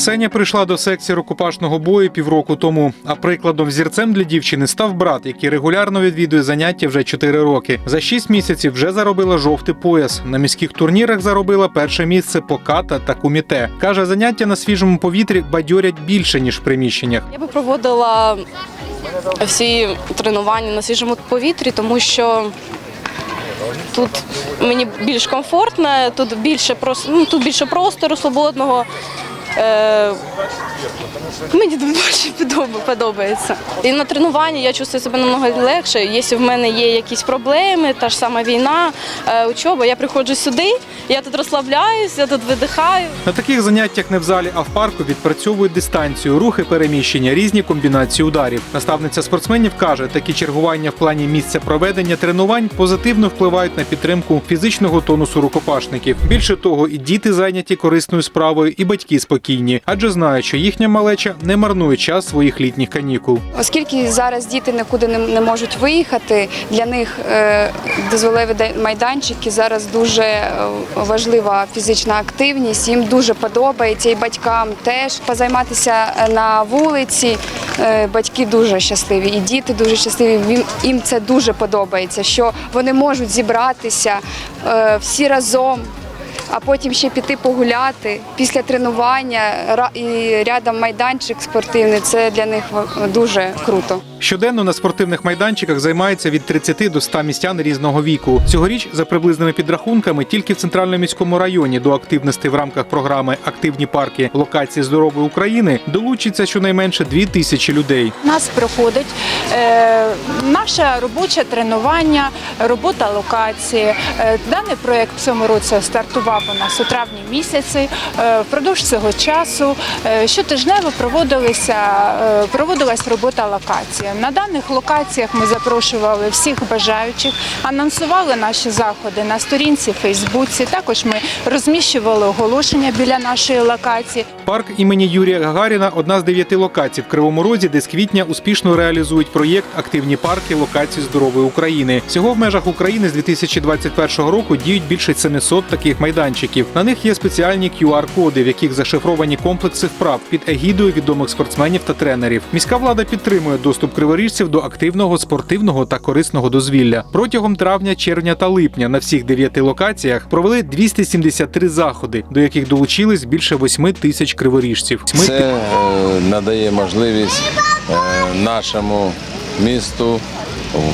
Ксенія прийшла до секції рукопашного бою півроку тому. А прикладом зірцем для дівчини став брат, який регулярно відвідує заняття вже 4 роки. За 6 місяців вже заробила жовтий пояс. На міських турнірах заробила перше місце по ката та куміте. каже, заняття на свіжому повітрі бадьорять більше ніж в приміщеннях. Я би проводила всі тренування на свіжому повітрі, тому що тут мені більш комфортно, тут більше ну, тут більше простору свободного. Е, мені більше подобається. І на тренуванні я чувствую себе намного легше. Якщо в мене є якісь проблеми, та ж сама війна, е, учоба, я приходжу сюди, я тут розслабляюсь, я тут видихаю. На таких заняттях не в залі, а в парку відпрацьовують дистанцію, рухи переміщення, різні комбінації ударів. Наставниця спортсменів каже, такі чергування в плані місця проведення тренувань позитивно впливають на підтримку фізичного тонусу рукопашників. Більше того, і діти зайняті корисною справою, і батьки спокійні, адже знають, що їхня малеча не марнує час своїх літніх канікул. Оскільки зараз діти нікуди не, можуть виїхати, для них е, дозволиві майданчики зараз дуже е, важлива фізична активність. Їм дуже подобається і батькам теж позайматися е, на вулиці. Батьки дуже щасливі, і діти дуже щасливі. Їм, це дуже подобається, що вони можуть зібратися всі разом а потім ще піти погуляти після тренування і рядом майданчик спортивний. Це для них дуже круто. Щоденно на спортивних майданчиках займається від 30 до 100 містян різного віку. Цьогоріч, за приблизними підрахунками, тільки в центральному міському районі до активності в рамках програми Активні парки локації здорової України долучиться щонайменше 2 тисячі людей. У нас проходить е, наше робоче тренування, робота локації. Е, даний проєкт в цьому році стартував у нас у травні місяці. Е, впродовж цього часу е, щотижнево проводилися, проводилась робота локації. На даних локаціях ми запрошували всіх бажаючих, анонсували наші заходи на сторінці Фейсбуці. Також ми розміщували оголошення біля нашої локації. Парк імені Юрія Гагаріна одна з дев'яти локацій в Кривому Розі, де з квітня успішно реалізують проєкт Активні парки локацій здорової України. Всього в межах України з 2021 року діють більше 700 таких майданчиків. На них є спеціальні QR-коди, в яких зашифровані комплекси вправ під егідою відомих спортсменів та тренерів. Міська влада підтримує доступ криворіжців до активного спортивного та корисного дозвілля. Протягом травня, червня та липня на всіх дев'яти локаціях провели 273 заходи, до яких долучились більше 8 тисяч криворіжців. Це е, надає можливість е, нашому місту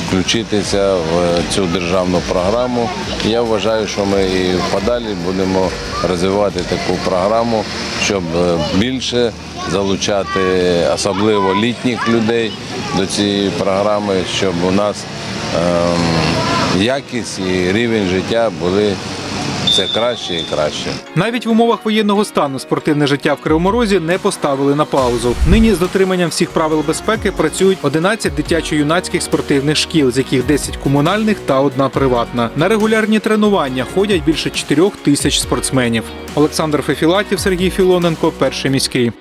включитися в цю державну програму. Я вважаю, що ми і подалі будемо розвивати таку програму, щоб е, більше залучати особливо літніх людей до цієї програми, щоб у нас ем, якість і рівень життя були все краще і краще. Навіть в умовах воєнного стану спортивне життя в Кривому Розі не поставили на паузу. Нині з дотриманням всіх правил безпеки працюють 11 дитячо-юнацьких спортивних шкіл, з яких 10 комунальних та одна приватна. На регулярні тренування ходять більше 4 тисяч спортсменів. Олександр Фефілатів, Сергій Філоненко, перший міський.